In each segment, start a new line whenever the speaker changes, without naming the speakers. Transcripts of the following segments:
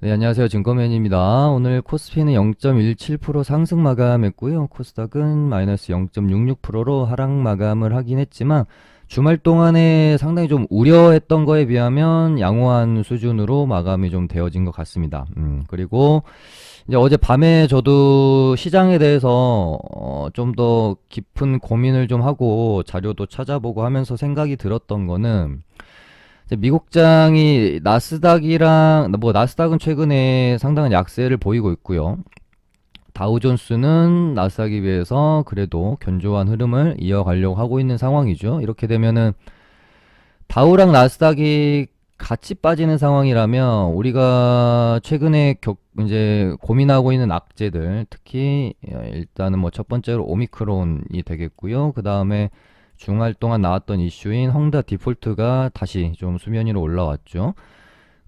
네, 안녕하세요. 증권맨입니다. 오늘 코스피는 0.17% 상승 마감했고요. 코스닥은 마이너스 0.66%로 하락 마감을 하긴 했지만 주말 동안에 상당히 좀 우려했던 거에 비하면 양호한 수준으로 마감이 좀 되어진 것 같습니다. 음, 그리고 이제 어제 밤에 저도 시장에 대해서 어, 좀 더 깊은 고민을 좀 하고 자료도 찾아보고 하면서 생각이 들었던 거는 미국장이 나스닥이랑 뭐 나스닥은 최근에 상당한 약세를 보이고 있고요. 다우존스는 나스닥에 비해서 그래도 견조한 흐름을 이어가려고 하고 있는 상황이죠. 이렇게 되면은 다우랑 나스닥이 같이 빠지는 상황이라면 우리가 최근에 격, 이제 고민하고 있는 악재들 특히 어, 일단은 뭐 첫 번째로 오미크론이 되겠고요. 그 다음에 중할 동안 나왔던 이슈인 헝다 디폴트가 다시 좀 수면 위로 올라왔죠.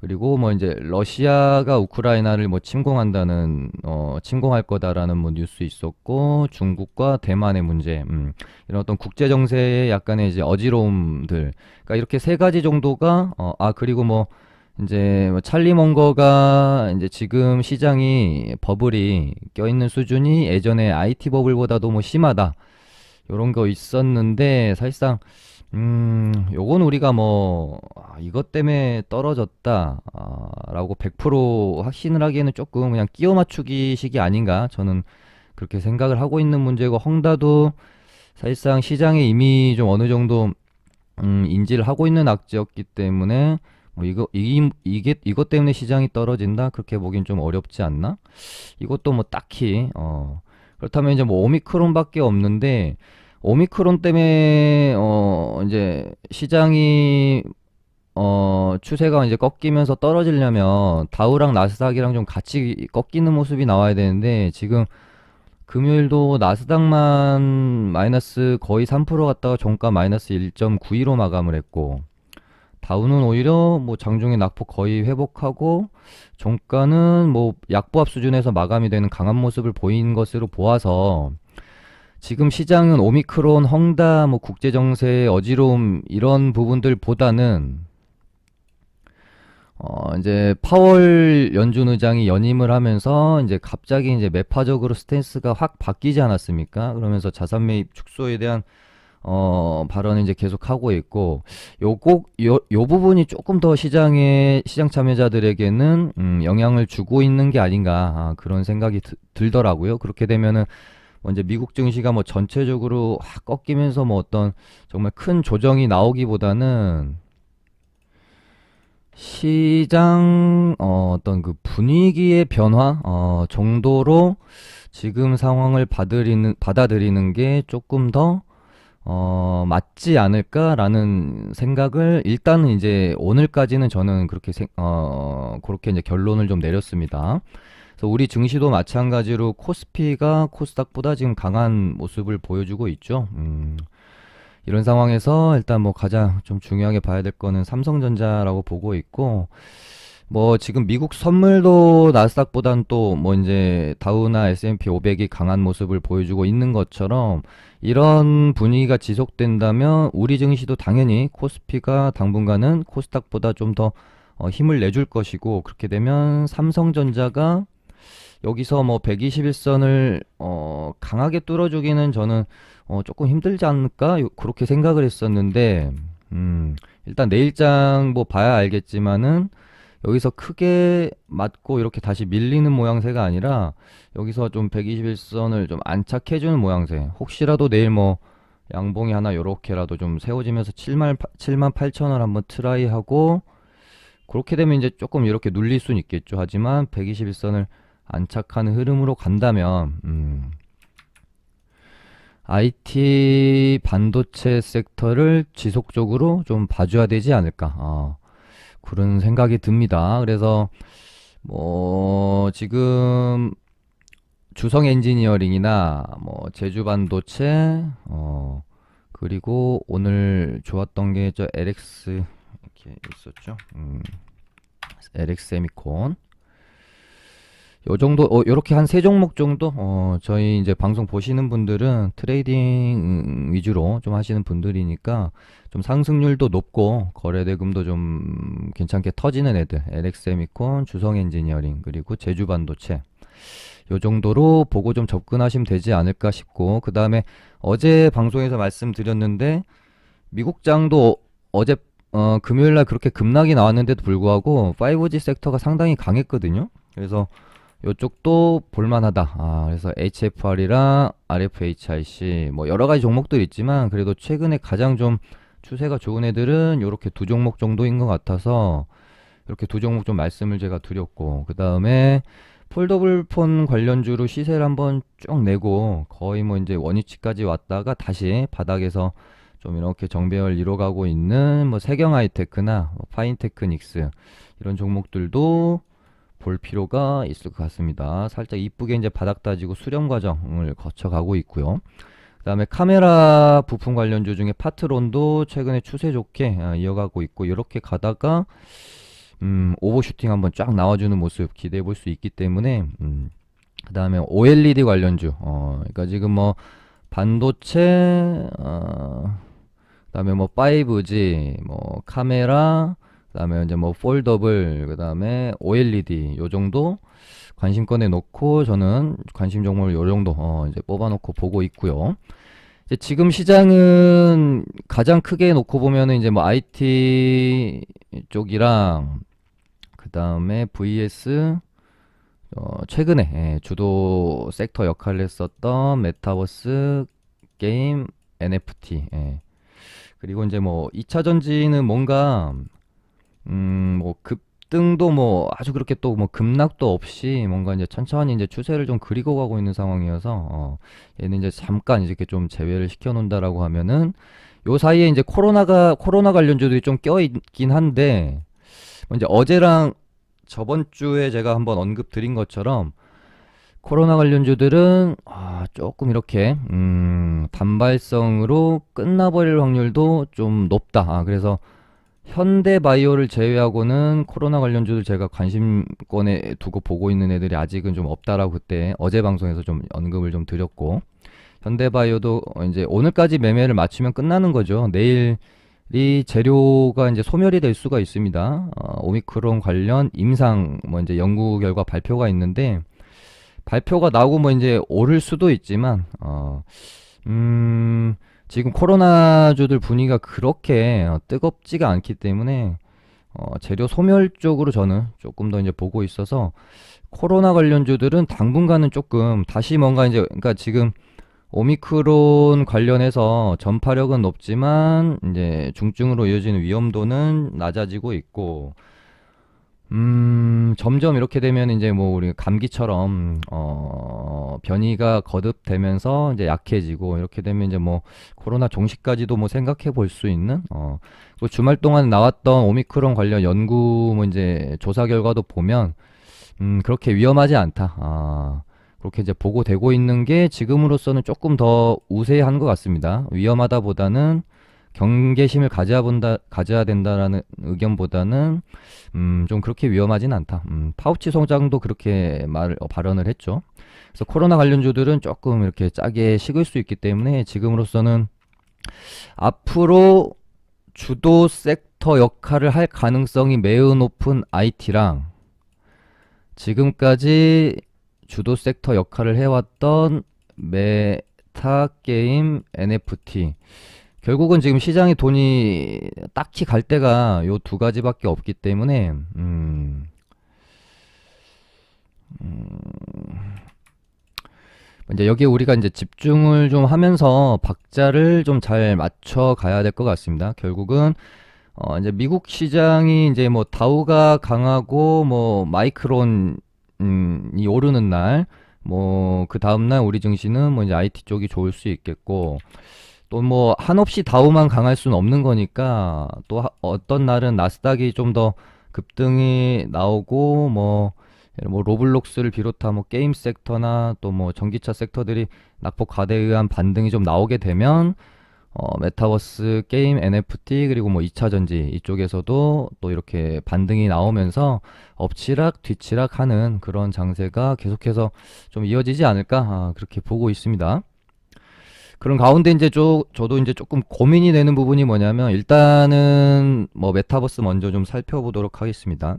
그리고 뭐 이제 러시아가 우크라이나를 뭐 침공한다는 어 침공할 거다라는 뭐 뉴스 있었고 중국과 대만의 문제 음 이런 어떤 국제 정세의 약간의 이제 어지러움들 그러니까 이렇게 세 가지 정도가 어 아 그리고 뭐 이제 뭐 찰리 멍거가 이제 지금 시장이 버블이 껴있는 수준이 예전에 IT 버블보다도 뭐 심하다 요런 거 있었는데 사실상 음, 요건 우리가 뭐, 아, 이것 때문에 떨어졌다, 아, 라고 100% 확신을 하기에는 조금 그냥 끼워 맞추기 식이 아닌가, 저는 그렇게 생각을 하고 있는 문제고, 헝다도 사실상 시장에 이미 좀 어느 정도, 음, 인지를 하고 있는 악재였기 때문에, 뭐, 이거, 이, 이게, 이것 때문에 시장이 떨어진다? 그렇게 보긴 좀 어렵지 않나? 이것도 뭐 딱히, 어, 그렇다면 이제 뭐 오미크론밖에 없는데, 오미크론 때문에 어 이제 시장이 어 추세가 이제 꺾이면서 떨어지려면 다우랑 나스닥이랑 좀 같이 꺾이는 모습이 나와야 되는데 지금 금요일도 나스닥만 마이너스 거의 3% 갔다가 종가 마이너스 1.92로 마감을 했고 다우는 오히려 뭐 장중에 낙폭 거의 회복하고 종가는 뭐 약보합 수준에서 마감이 되는 강한 모습을 보인 것으로 보아서 지금 시장은 오미크론, 헝다, 뭐 국제 정세의 어지러움 이런 부분들보다는 어 이제 파월 연준 의장이 연임을 하면서 이제 갑자기 이제 매파적으로 스탠스가 확 바뀌지 않았습니까? 그러면서 자산 매입 축소에 대한 어 발언을 이제 계속 하고 있고 요거 요, 요 부분이 조금 더 시장의 시장 참여자들에게는 음, 영향을 주고 있는 게 아닌가 아, 그런 생각이 드, 들더라고요. 그렇게 되면은 뭐 이제 미국 증시가 뭐 전체적으로 확 꺾이면서 뭐 어떤 정말 큰 조정이 나오기보다는 시장 어, 어떤 그 분위기의 변화 어, 정도로 지금 상황을 받아들이는 받아들이는 게 조금 더 어, 맞지 않을까라는 생각을 일단은 이제 오늘까지는 저는 그렇게 생, 어, 그렇게 이제 결론을 좀 내렸습니다. 그래서 우리 증시도 마찬가지로 코스피가 코스닥보다 지금 강한 모습을 보여주고 있죠. 음, 이런 상황에서 일단 뭐 가장 좀 중요하게 봐야 될 거는 삼성전자라고 보고 있고, 뭐 지금 미국 선물도 나스닥보단 또 뭐 이제 다우나 S&P 500이 강한 모습을 보여주고 있는 것처럼 이런 분위기가 지속된다면 우리 증시도 당연히 코스피가 당분간은 코스닥보다 좀더 어, 힘을 내줄 것이고 그렇게 되면 삼성전자가 여기서 뭐 121선을 어 강하게 뚫어주기는 저는 어 조금 힘들지 않을까? 요- 그렇게 생각을 했었는데 음 일단 내일장 뭐 봐야 알겠지만은 여기서 크게 맞고 이렇게 다시 밀리는 모양새가 아니라 여기서 좀 121선을 좀 안착해주는 모양새. 혹시라도 내일 뭐 양봉이 하나 요렇게라도 좀 세워지면서 7만 7만 8천원 한번 트라이 하고 그렇게 되면 이제 조금 이렇게 눌릴 수는 있겠죠. 하지만 121선을 안착하는 흐름으로 간다면 음, IT 반도체 섹터를 지속적으로 좀 봐줘야 되지 않을까. 어, 그런 생각이 듭니다. 그래서 뭐 지금 주성 엔지니어링이나 뭐 제주 반도체 어 그리고 오늘 좋았던 게 저 LX 이렇게 있었죠. 음, LX 세미콘 요 정도, 어, 요렇게 한 세 종목 정도, 어, 저희 이제 방송 보시는 분들은 트레이딩 음, 위주로 좀 하시는 분들이니까 좀 상승률도 높고 거래대금도 좀 괜찮게 터지는 애들, LX세미콘, 주성 엔지니어링, 그리고 제주 반도체. 요 정도로 보고 좀 접근하시면 되지 않을까 싶고, 그 다음에 어제 방송에서 말씀드렸는데, 미국장도 어제, 어, 금요일 날 그렇게 급락이 나왔는데도 불구하고 5G 섹터가 상당히 강했거든요. 그래서 요쪽도 볼만하다. 아, 그래서 HFR이랑 RFHIC 뭐 여러 가지 종목들 있지만 그래도 최근에 가장 좀 추세가 좋은 애들은 요렇게 두 종목 정도인 것 같아서 이렇게 두 종목 좀 말씀을 제가 드렸고 그 다음에 폴더블 폰 관련주로 시세를 한번 쭉 내고 거의 뭐 이제 원위치까지 왔다가 다시 바닥에서 좀 이렇게 정배열 이뤄가고 있는 뭐 세경 하이테크나 뭐 파인테크닉스 이런 종목들도 볼 필요가 있을 것 같습니다. 살짝 이쁘게 이제 바닥 다지고 수렴 과정을 거쳐가고 있고요. 그 다음에 카메라 부품 관련주 중에 파트론도 최근에 추세 좋게 아, 이어가고 있고 이렇게 가다가 음, 오버슈팅 한번 쫙 나와주는 모습 기대해 볼 수 있기 때문에 음, 그 다음에 OLED 관련주 어, 그러니까 지금 뭐 반도체 어, 그 다음에 뭐 5G 뭐 카메라 그다음에 이제 뭐 폴더블 그다음에 OLED 요 정도 관심권에 놓고 저는 관심 종목을 요 정도 어 이제 뽑아 놓고 보고 있고요. 이제 지금 시장은 가장 크게 놓고 보면은 이제 뭐 IT 쪽이랑 그다음에 VS 어 최근에 예, 주도 섹터 역할을 했었던 메타버스 게임 NFT 예. 그리고 이제 뭐 2차 전지는 뭔가 음, 뭐 급등도 뭐 아주 그렇게 또 뭐 급락도 없이 뭔가 이제 천천히 이제 추세를 좀 그리고 가고 있는 상황이어서 어, 얘는 이제 잠깐 이렇게 좀 제외를 시켜 놓는다라고 하면은 요 사이에 이제 코로나가 코로나 관련주들이 좀 껴 있긴 한데 뭐 이제 어제랑 저번 주에 제가 한번 언급 드린 것처럼 코로나 관련주들은 아, 조금 이렇게 음, 단발성으로 끝나버릴 확률도 좀 높다. 아, 그래서 현대바이오를 제외하고는 코로나 관련주들 제가 관심권에 두고 보고 있는 애들이 아직은 좀 없다라고 그때 어제 방송에서 좀 언급을 좀 드렸고 현대바이오도 어, 이제 오늘까지 매매를 마치면 끝나는 거죠. 내일이 재료가 이제 소멸이 될 수가 있습니다. 어, 오미크론 관련 임상 뭐 이제 연구 결과 발표가 있는데 발표가 나오고 뭐 이제 오를 수도 있지만 어, 음, 지금 코로나주들 분위기가 그렇게 어, 뜨겁지가 않기 때문에 어, 재료 소멸 쪽으로 저는 조금 더 이제 보고 있어서 코로나 관련주들은 당분간은 조금 다시 뭔가 이제 그러니까 지금 오미크론 관련해서 전파력은 높지만 이제 중증으로 이어지는 위험도는 낮아지고 있고 음, 점점 이렇게 되면 이제 뭐 우리 감기처럼 어, 변이가 거듭되면서 이제 약해지고 이렇게 되면 이제 뭐 코로나 종식까지도 뭐 생각해 볼 수 있는 어, 그 주말 동안 나왔던 오미크론 관련 연구 뭐 이제 조사 결과도 보면 음, 그렇게 위험하지 않다. 아, 그렇게 이제 보고되고 있는 게 지금으로서는 조금 더 우세한 것 같습니다. 위험하다보다는 경계심을 가져야 본다, 가져야 된다라는 의견보다는 음, 좀 그렇게 위험하진 않다. 음, 파우치 소장도 그렇게 말 어, 발언을 했죠. 그래서 코로나 관련주들은 조금 이렇게 짜게 식을 수 있기 때문에 지금으로서는 앞으로 주도 섹터 역할을 할 가능성이 매우 높은 IT랑 지금까지 주도 섹터 역할을 해왔던 메타 게임 NFT 결국은 지금 시장에 돈이 딱히 갈 데가 요 두 가지밖에 없기 때문에 음, 음, 이제 여기에 우리가 이제 집중을 좀 하면서 박자를 좀 잘 맞춰 가야 될 것 같습니다. 결국은 어 이제 미국 시장이 이제 뭐 다우가 강하고 뭐 마이크론이 오르는 날 뭐 그 다음 날 우리 증시는 뭐 이제 IT 쪽이 좋을 수 있겠고 또 뭐 한없이 다우만 강할 수는 없는 거니까 또 하- 어떤 날은 나스닥이 좀 더 급등이 나오고 뭐, 뭐 로블록스를 비롯한 뭐 게임 섹터나 또 뭐 전기차 섹터들이 낙폭 과대에 의한 반등이 좀 나오게 되면 어, 메타버스 게임, NFT, 그리고 뭐 2차 전지 이쪽에서도 또 이렇게 반등이 나오면서 엎치락 뒤치락 하는 그런 장세가 계속해서 좀 이어지지 않을까, 아, 그렇게 보고 있습니다. 그런 가운데 이제 저, 저도 이제 조금 고민이 되는 부분이 뭐냐면 일단은 뭐 메타버스 먼저 좀 살펴보도록 하겠습니다.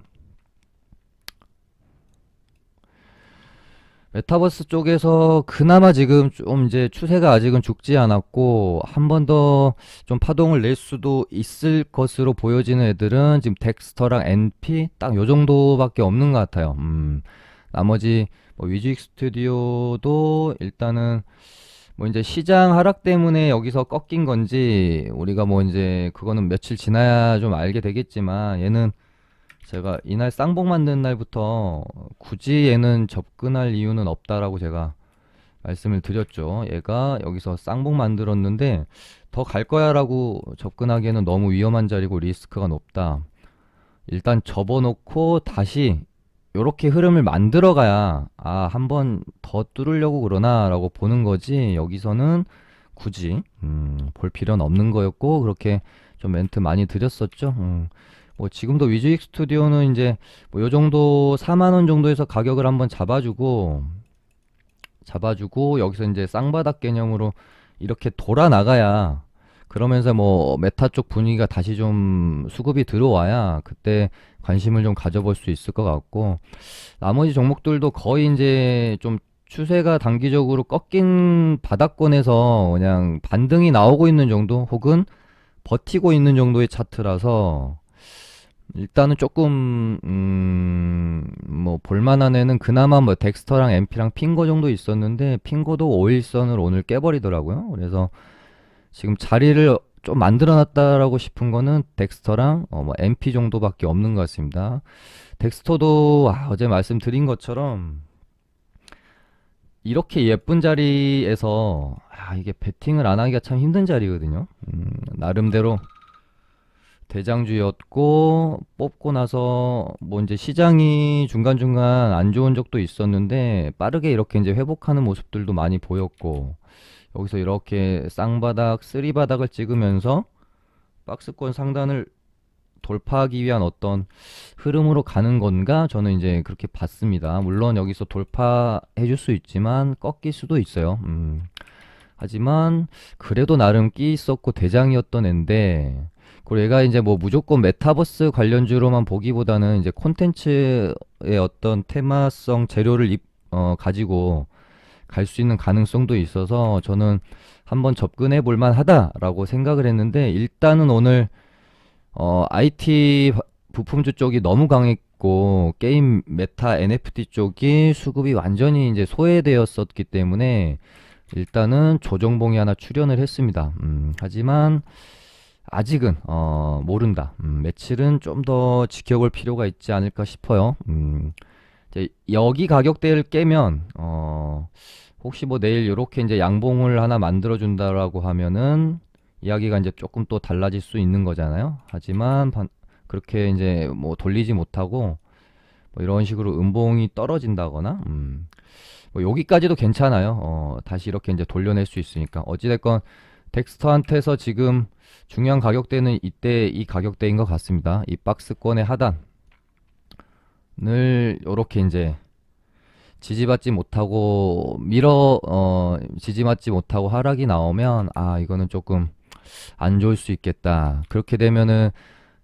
메타버스 쪽에서 그나마 지금 좀 이제 추세가 아직은 죽지 않았고 한 번 더 좀 파동을 낼 수도 있을 것으로 보여지는 애들은 지금 덱스터랑 NP 딱 요 정도밖에 없는 것 같아요. 음, 나머지 뭐 위직 스튜디오도 일단은 뭐 이제 시장 하락 때문에 여기서 꺾인 건지 우리가 뭐 이제 그거는 며칠 지나야 좀 알게 되겠지만 얘는 제가 이날 쌍봉 만든 날부터 굳이 얘는 접근할 이유는 없다라고 제가 말씀을 드렸죠. 얘가 여기서 쌍봉 만들었는데 더 갈 거야 라고 접근하기에는 너무 위험한 자리고 리스크가 높다. 일단 접어놓고 다시 요렇게 흐름을 만들어 가야 아, 한 번 더 뚫으려고 그러나라고 보는 거지. 여기서는 굳이 음, 볼 필요는 없는 거였고 그렇게 좀 멘트 많이 드렸었죠. 음. 뭐 지금도 위즈익 스튜디오는 이제 뭐 요 정도 4만 원 정도에서 가격을 한번 잡아주고 잡아주고 여기서 이제 쌍바닥 개념으로 이렇게 돌아 나가야 그러면서 뭐 메타 쪽 분위기가 다시 좀 수급이 들어와야 그때 관심을 좀 가져볼 수 있을 것 같고 나머지 종목들도 거의 이제 좀 추세가 단기적으로 꺾인 바닥권에서 그냥 반등이 나오고 있는 정도 혹은 버티고 있는 정도의 차트라서 일단은 조금 음, 뭐 볼만한 애는 그나마 뭐 덱스터랑 MP랑 핑거 정도 있었는데 핑거도 5일선을 오늘 깨버리더라고요. 그래서 지금 자리를 좀 만들어 놨다라고 싶은 거는 덱스터랑 어, 뭐 MP 정도밖에 없는 것 같습니다. 덱스터도 아, 어제 말씀드린 것처럼 이렇게 예쁜 자리에서 아, 이게 배팅을 안 하기가 참 힘든 자리거든요. 음, 나름대로 대장주였고 뽑고 나서 뭐 이제 시장이 중간중간 안 좋은 적도 있었는데 빠르게 이렇게 이제 회복하는 모습들도 많이 보였고 여기서 이렇게 쌍바닥, 쓰리바닥을 찍으면서 박스권 상단을 돌파하기 위한 어떤 흐름으로 가는 건가? 저는 이제 그렇게 봤습니다. 물론 여기서 돌파해 줄 수 있지만 꺾일 수도 있어요. 음. 하지만 그래도 나름 끼 있었고 대장이었던 앤데 그리고 얘가 이제 뭐 무조건 메타버스 관련주로만 보기보다는 이제 콘텐츠의 어떤 테마성 재료를 입, 어, 가지고 갈 수 있는 가능성도 있어서 저는 한번 접근해 볼 만하다라고 생각을 했는데 일단은 오늘 어, IT 바- 부품주 쪽이 너무 강했고 게임 메타 NFT 쪽이 수급이 완전히 이제 소외되었었기 때문에 일단은 조정봉이 하나 출연을 했습니다. 음, 하지만 아직은 어, 모른다. 음, 며칠은 좀 더 지켜볼 필요가 있지 않을까 싶어요. 음, 여기 가격대를 깨면 어, 혹시 뭐 내일 이렇게 이제 양봉을 하나 만들어 준다라고 하면은 이야기가 이제 조금 또 달라질 수 있는 거잖아요. 하지만 반- 그렇게 이제 뭐 돌리지 못하고 뭐 이런 식으로 음봉이 떨어진다거나 음, 뭐 여기까지도 괜찮아요. 어, 다시 이렇게 이제 돌려낼 수 있으니까 어찌됐건 덱스터한테서 지금 중요한 가격대는 이때 이 가격대인 것 같습니다. 이 박스권의 하단 을 이렇게 이제 지지받지 못하고 밀어 어 지지받지 못하고 하락이 나오면 아 이거는 조금 안 좋을 수 있겠다. 그렇게 되면은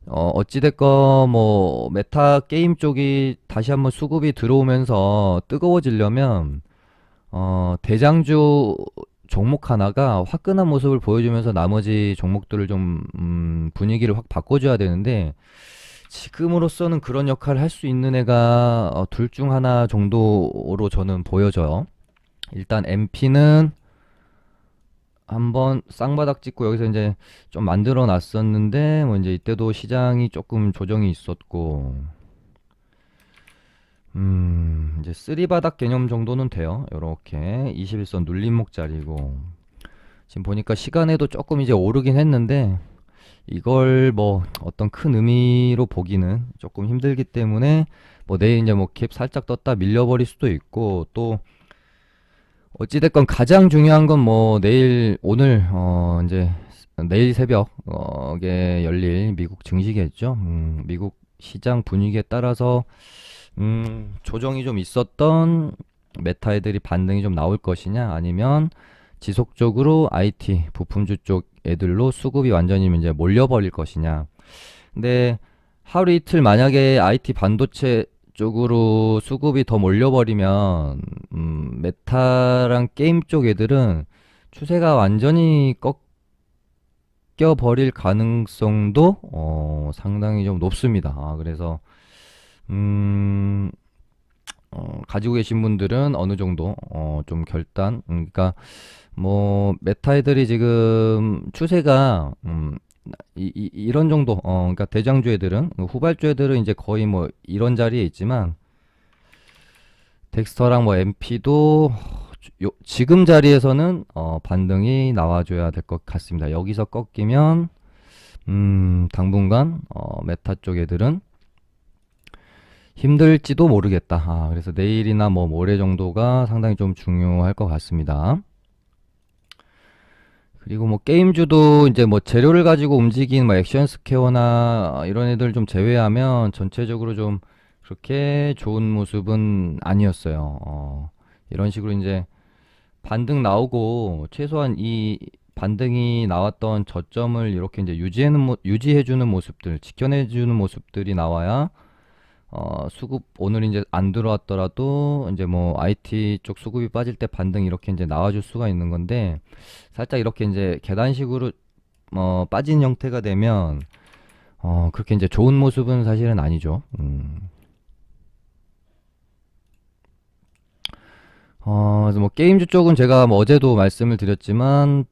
어 어찌 됐건 뭐 메타 게임 쪽이 다시 한번 수급이 들어오면서 뜨거워지려면 어 대장주 종목 하나가 화끈한 모습을 보여주면서 나머지 종목들을 좀 음, 분위기를 확 바꿔줘야 되는데 지금으로서는 그런 역할을 할 수 있는 애가 어, 둘 중 하나 정도로 저는 보여져요. 일단 MP는 한번 쌍바닥 찍고 여기서 이제 좀 만들어 놨었는데 뭐 이제 이때도 시장이 조금 조정이 있었고 음 이제 쓰리바닥 개념 정도는 돼요. 요렇게 21선 눌림목 자리고 지금 보니까 시간에도 조금 이제 오르긴 했는데 이걸 뭐 어떤 큰 의미로 보기는 조금 힘들기 때문에 뭐 내일 이제 뭐 캡 살짝 떴다 밀려버릴 수도 있고 또 어찌됐건 가장 중요한 건 뭐 내일 오늘 어 이제 내일 새벽에 열릴 미국 증시겠죠. 음, 미국 시장 분위기에 따라서 음, 조정이 좀 있었던 메타 애들이 반등이 좀 나올 것이냐, 아니면 지속적으로 IT 부품주 쪽 애들로 수급이 완전히 이제 몰려버릴 것이냐. 근데 하루 이틀 만약에 IT 반도체 쪽으로 수급이 더 몰려버리면 음, 메타랑 게임 쪽 애들은 추세가 완전히 꺾여 버릴 가능성도 어, 상당히 좀 높습니다. 아, 그래서 음, 어, 가지고 계신 분들은 어느 정도 어, 좀 결단, 음, 그러니까 뭐 메타 애들이 지금 추세가 음, 이, 이, 이런 정도, 어, 그러니까 대장주 애들은 후발주 애들은 이제 거의 뭐 이런 자리에 있지만 덱스터랑 뭐 MP도 요, 지금 자리에서는 어, 반등이 나와줘야 될 것 같습니다. 여기서 꺾이면 음, 당분간 어, 메타 쪽 애들은 힘들지도 모르겠다. 아, 그래서 내일이나 뭐 모레 정도가 상당히 좀 중요할 것 같습니다. 그리고 뭐 게임주도 이제 뭐 재료를 가지고 움직인 뭐 액션 스퀘어나 이런 애들 좀 제외하면 전체적으로 좀 그렇게 좋은 모습은 아니었어요. 어, 이런 식으로 이제 반등 나오고 최소한 이 반등이 나왔던 저점을 이렇게 이제 유지하는 모, 유지해주는 모습들, 지켜내주는 모습들이 나와야 어, 수급 오늘 이제 안 들어왔더라도 이제 뭐 IT 쪽 수급이 빠질 때 반등 이렇게 이제 나와줄 수가 있는 건데 살짝 이렇게 이제 계단식으로 어, 빠진 형태가 되면 어, 그렇게 이제 좋은 모습은 사실은 아니죠. 음. 어, 그래서 뭐 게임주 쪽은 제가 뭐 어제도 말씀을 드렸지만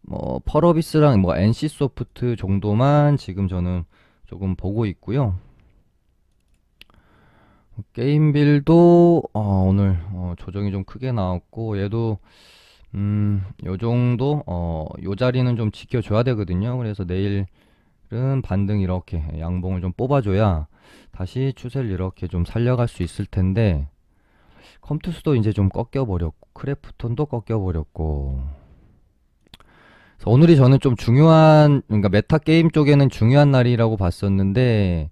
뭐 펄어비스랑 뭐 NC 소프트 정도만 지금 저는 조금 보고 있고요. 게임빌도 어, 오늘 어, 조정이 좀 크게 나왔고 얘도 음, 요 정도 어, 요 자리는 좀 지켜줘야 되거든요. 그래서 내일은 반등 이렇게 양봉을 좀 뽑아줘야 다시 추세를 이렇게 좀 살려갈 수 있을 텐데 컴투스도 이제 좀 꺾여버렸고 크래프톤도 꺾여버렸고 오늘이 저는 좀 중요한 그러니까 메타 게임 쪽에는 중요한 날이라고 봤었는데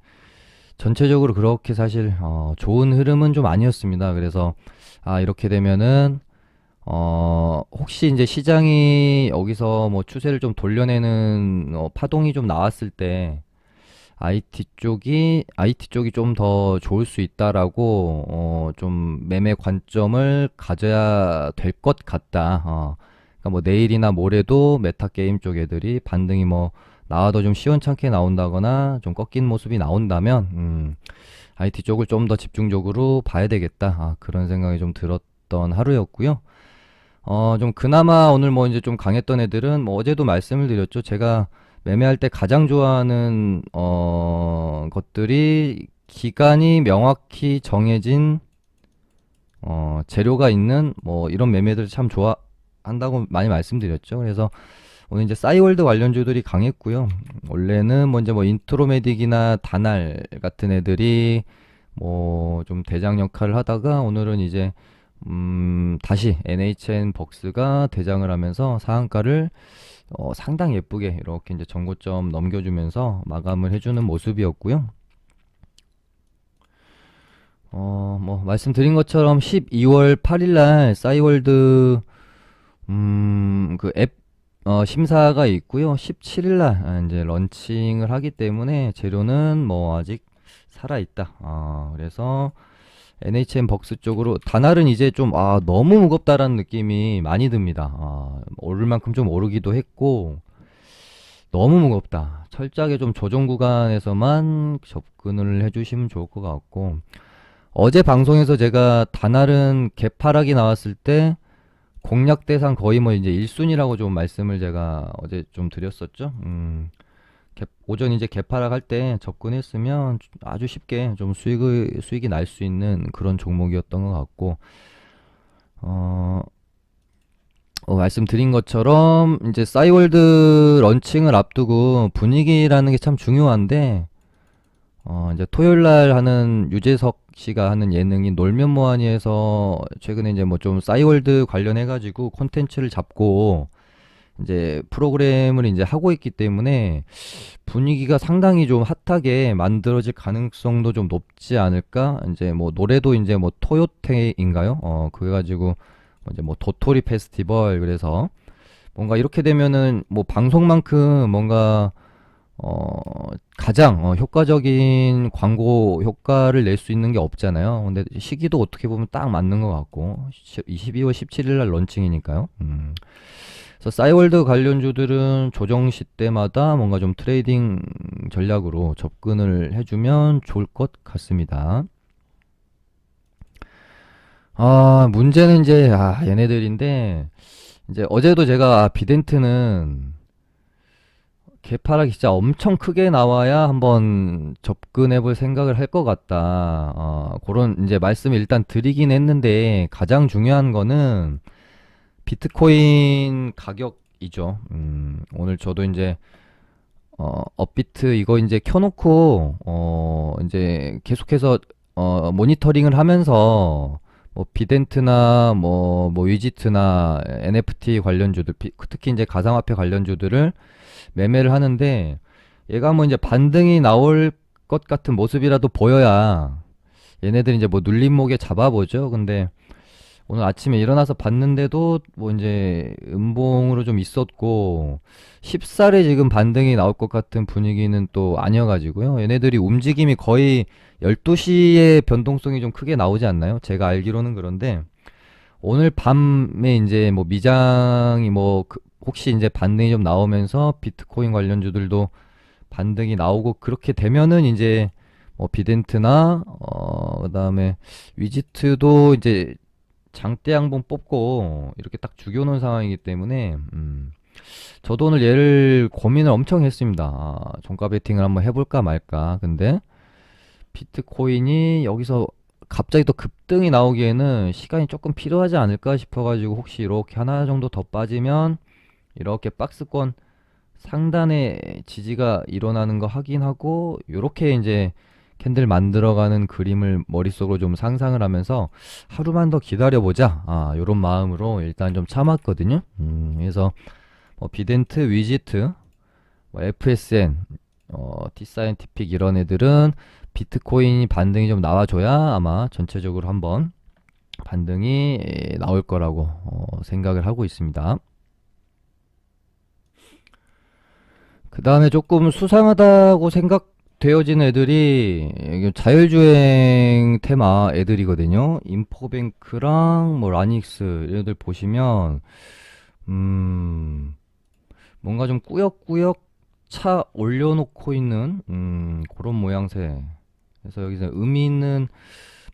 전체적으로 그렇게 사실 어, 좋은 흐름은 좀 아니었습니다. 그래서 아 이렇게 되면은 어, 혹시 이제 시장이 여기서 뭐 추세를 좀 돌려내는 어, 파동이 좀 나왔을 때 IT 쪽이 IT 쪽이 좀 더 좋을 수 있다라고 어, 좀 매매 관점을 가져야 될 것 같다. 어. 그러니까 뭐 내일이나 모레도 메타 게임 쪽 애들이 반등이 뭐 나와도 좀 시원찮게 나온다거나 좀 꺾인 모습이 나온다면 음, IT 쪽을 좀 더 집중적으로 봐야 되겠다. 아, 그런 생각이 좀 들었던 하루였고요. 어, 좀 그나마 오늘 뭐 이제 좀 강했던 애들은 뭐 어제도 말씀을 드렸죠. 제가 매매할 때 가장 좋아하는 어, 것들이 기간이 명확히 정해진 어, 재료가 있는 뭐 이런 매매들 참 좋아한다고 많이 말씀드렸죠. 그래서 오늘 이제 싸이월드 관련주들이 강했고요. 원래는 뭐 이제 뭐 인트로메딕이나 다날 같은 애들이 뭐 좀 대장 역할을 하다가 오늘은 이제 음 다시 NHN 벅스가 대장을 하면서 상한가를 어 상당히 예쁘게 이렇게 이제 전고점 넘겨주면서 마감을 해주는 모습이었고요. 어 뭐 말씀드린 것처럼 12월 8일 날 싸이월드 음 그 앱 어, 심사가 있고요. 17일 날 아, 이제 런칭을 하기 때문에 재료는 뭐 아직 살아 있다. 아, 그래서 NHN 벅스 쪽으로 다날은 이제 좀 아, 너무 무겁다라는 느낌이 많이 듭니다. 아, 오를 만큼 좀 오르기도 했고 너무 무겁다. 철저하게 좀 조정 구간에서만 접근을 해주시면 좋을 것 같고 어제 방송에서 제가 다날은 개파락이 나왔을 때 공략 대상 거의 뭐 이제 1순위라고 좀 말씀을 제가 어제 좀 드렸었죠. 음, 개- 오전 이제 개파락 할 때 접근했으면 아주 쉽게 좀 수익을, 수익이 날 수 있는 그런 종목이었던 것 같고, 어, 어, 말씀드린 것처럼 이제 싸이월드 런칭을 앞두고 분위기라는 게 참 중요한데, 어, 이제 토요일 날 하는 유재석 씨가 하는 예능인 놀면 뭐하니에서 최근에 이제 뭐 좀 싸이월드 관련해가지고 콘텐츠를 잡고 이제 프로그램을 이제 하고 있기 때문에 분위기가 상당히 좀 핫하게 만들어질 가능성도 좀 높지 않을까? 이제 뭐 노래도 이제 뭐 토요테인가요? 어, 그래 가지고 이제 뭐 도토리 페스티벌 그래서 뭔가 이렇게 되면은 뭐 방송만큼 뭔가 어 가장 어, 효과적인 광고 효과를 낼 수 있는 게 없잖아요. 근데 시기도 어떻게 보면 딱 맞는 것 같고 12월 17일 날 런칭이니까요. 음. 그래서 싸이월드 관련주들은 조정 시때마다 뭔가 좀 트레이딩 전략으로 접근을 해주면 좋을 것 같습니다. 아, 문제는 이제, 아, 얘네들인데, 이제 어제도 제가 아, 비덴트는 개파락이 진짜 엄청 크게 나와야 한번 접근해 볼 생각을 할 것 같다. 어, 그런 이제 말씀을 일단 드리긴 했는데, 가장 중요한 거는 비트코인 가격이죠. 음, 오늘 저도 이제, 어, 업비트 이거 이제 켜놓고, 어, 이제 계속해서, 어, 모니터링을 하면서, 뭐 비덴트나 뭐, 뭐 위지트나 NFT 관련주들, 비- 특히 이제 가상화폐 관련주들을 매매를 하는데 얘가 뭐 이제 반등이 나올 것 같은 모습이라도 보여야 얘네들 이제 뭐 눌림목에 잡아보죠. 근데 오늘 아침에 일어나서 봤는데도 뭐 이제 음봉으로 좀 있었고 쉽사리 지금 반등이 나올 것 같은 분위기는 또 아니어가지고요. 얘네들이 움직임이 거의 12시에 변동성이 좀 크게 나오지 않나요? 제가 알기로는 그런데 오늘 밤에 이제 뭐 미장이 뭐 그- 혹시 이제 반등이 좀 나오면서 비트코인 관련주들도 반등이 나오고 그렇게 되면은 이제 뭐 비덴트나 어 그다음에 위지트도 이제 장대 양봉 뽑고 이렇게 딱 죽여놓은 상황이기 때문에 음 저도 오늘 얘를 고민을 엄청 했습니다. 아, 종가 베팅을 한번 해볼까 말까. 근데 비트코인이 여기서 갑자기 또 급등이 나오기에는 시간이 조금 필요하지 않을까 싶어가지고 혹시 이렇게 하나 정도 더 빠지면 이렇게 박스권 상단에 지지가 일어나는 거 확인하고 요렇게 이제 캔들 만들어가는 그림을 머릿속으로 좀 상상을 하면서 하루만 더 기다려보자 아 요런 마음으로 일단 좀 참았거든요 음 그래서 뭐 비덴트 위지트 뭐 FSN 어 디사이언티픽 이런 애들은 비트코인이 반등이 좀 나와줘야 아마 전체적으로 한번 반등이 에, 나올 거라고 어, 생각을 하고 있습니다. 그 다음에 조금 수상하다고 생각 되어지는 애들이 자율주행 테마 애들이거든요. 인포뱅크랑 뭐 라닉스 얘들 보시면 음 뭔가 좀 꾸역꾸역 차 올려놓고 있는 음 그런 모양새. 그래서 여기서 의미 있는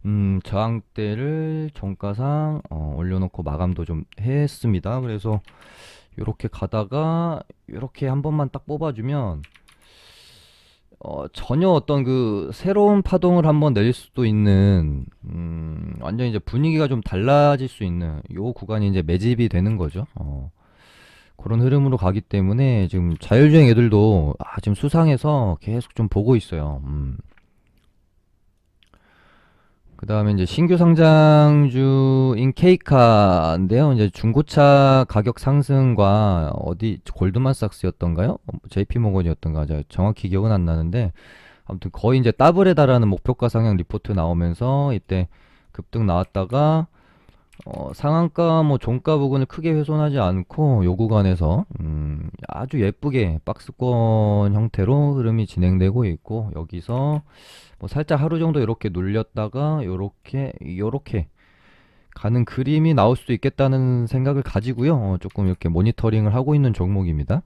음 저항대를 정가상 어, 올려놓고 마감도 좀 했습니다. 그래서 요렇게 가다가 요렇게 한 번만 딱 뽑아주면 어, 전혀 어떤 그 새로운 파동을 한번 낼 수도 있는 음, 완전 이제 분위기가 좀 달라질 수 있는 요 구간이 이제 매집이 되는 거죠. 어, 그런 흐름으로 가기 때문에 지금 자율주행 애들도 아, 지금 수상해서 계속 좀 보고 있어요. 음. 그 다음에 이제 신규 상장주인 케이카인데요. 이제 중고차 가격 상승과 어디 골드만삭스였던가요? JP 모건이었던가 제가 정확히 기억은 안 나는데 아무튼 거의 이제 더블에 달하는 목표가 상향 리포트 나오면서 이때 급등 나왔다가 어, 상한가 뭐 종가 부분을 크게 훼손하지 않고 요 구간에서 음, 아주 예쁘게 박스권 형태로 흐름이 진행되고 있고 여기서 뭐 살짝 하루 정도 이렇게 눌렸다가 요렇게 요렇게 가는 그림이 나올 수도 있겠다는 생각을 가지고요. 어, 조금 이렇게 모니터링을 하고 있는 종목입니다.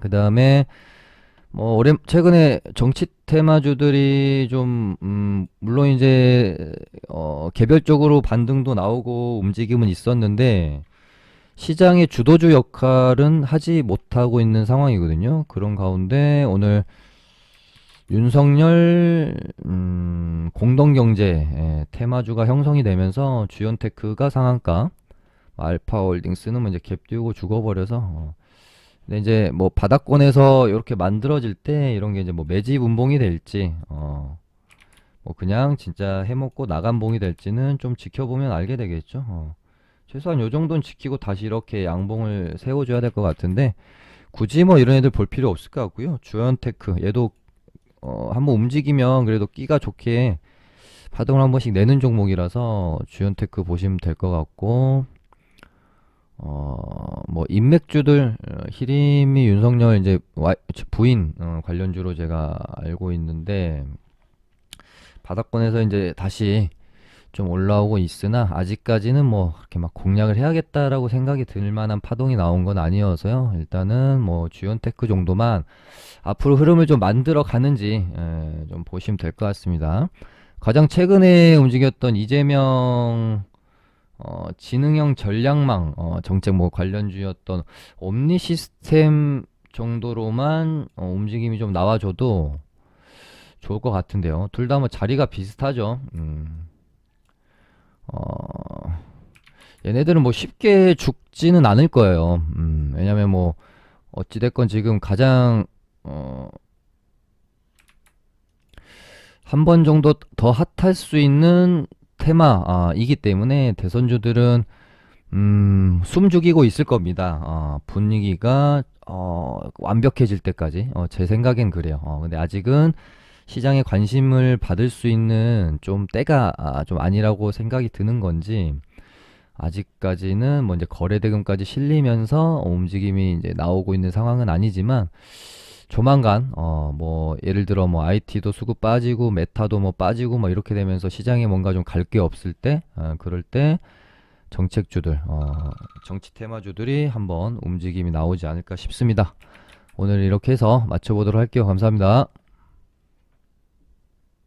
그 다음에 뭐 올해 최근에 정치 테마주들이 좀 음, 물론 이제 어, 개별적으로 반등도 나오고 움직임은 있었는데 시장의 주도주 역할은 하지 못하고 있는 상황이거든요. 그런 가운데 오늘 윤석열 음, 공동경제 예, 테마주가 형성이 되면서 주연테크가 상한가, 알파홀딩스는 뭐 이제 갭 띄우고 죽어버려서 어. 근데 이제 뭐 바닥권에서 이렇게 만들어질 때 이런 게 이제 뭐 매집 운봉이 될지 어. 뭐 그냥 진짜 해먹고 나간봉이 될지는 좀 지켜보면 알게 되겠죠. 어. 최소한 요 정도는 지키고 다시 이렇게 양봉을 세워줘야 될 것 같은데 굳이 뭐 이런 애들 볼 필요 없을 것 같고요. 주연테크 얘도 어, 한번 움직이면 그래도 끼가 좋게 파동을 한 번씩 내는 종목이라서 주연테크 보시면 될 것 같고 어, 뭐 인맥주들 어, 히림이 윤석열 이제 와- 부인 어, 관련주로 제가 알고 있는데 바닥권에서 이제 다시 좀 올라오고 있으나 아직까지는 뭐 그렇게 막 공략을 해야겠다라고 생각이 들 만한 파동이 나온 건 아니어서요. 일단은 뭐 주연테크 정도만 앞으로 흐름을 좀 만들어 가는지 예, 좀 보시면 될 것 같습니다. 가장 최근에 움직였던 이재명 어, 지능형 전략망 어, 정책 뭐 관련주였던 옴니 시스템 정도로만 어, 움직임이 좀 나와줘도 좋을 것 같은데요. 둘 다 뭐 자리가 비슷하죠. 음. 어, 얘네들은 뭐 쉽게 죽지는 않을 거예요. 음, 왜냐면 뭐 어찌됐건 지금 가장 어, 한 번 정도 더 핫할 수 있는 테마이기 때문에 대선주들은 음, 숨 죽이고 있을 겁니다. 어, 분위기가 어, 완벽해질 때까지 어, 제 생각엔 그래요. 어, 근데 아직은 시장에 관심을 받을 수 있는 좀 때가 아, 좀 아니라고 생각이 드는 건지 아직까지는 뭐 이제 거래 대금까지 실리면서 어, 움직임이 이제 나오고 있는 상황은 아니지만 조만간 어 뭐 예를 들어 뭐 IT도 수급 빠지고 메타도 뭐 빠지고 뭐 이렇게 되면서 시장에 뭔가 좀 갈 게 없을 때 어, 그럴 때 정책주들 어 정치 테마주들이 한번 움직임이 나오지 않을까 싶습니다. 오늘 이렇게 해서 마쳐보도록 할게요. 감사합니다.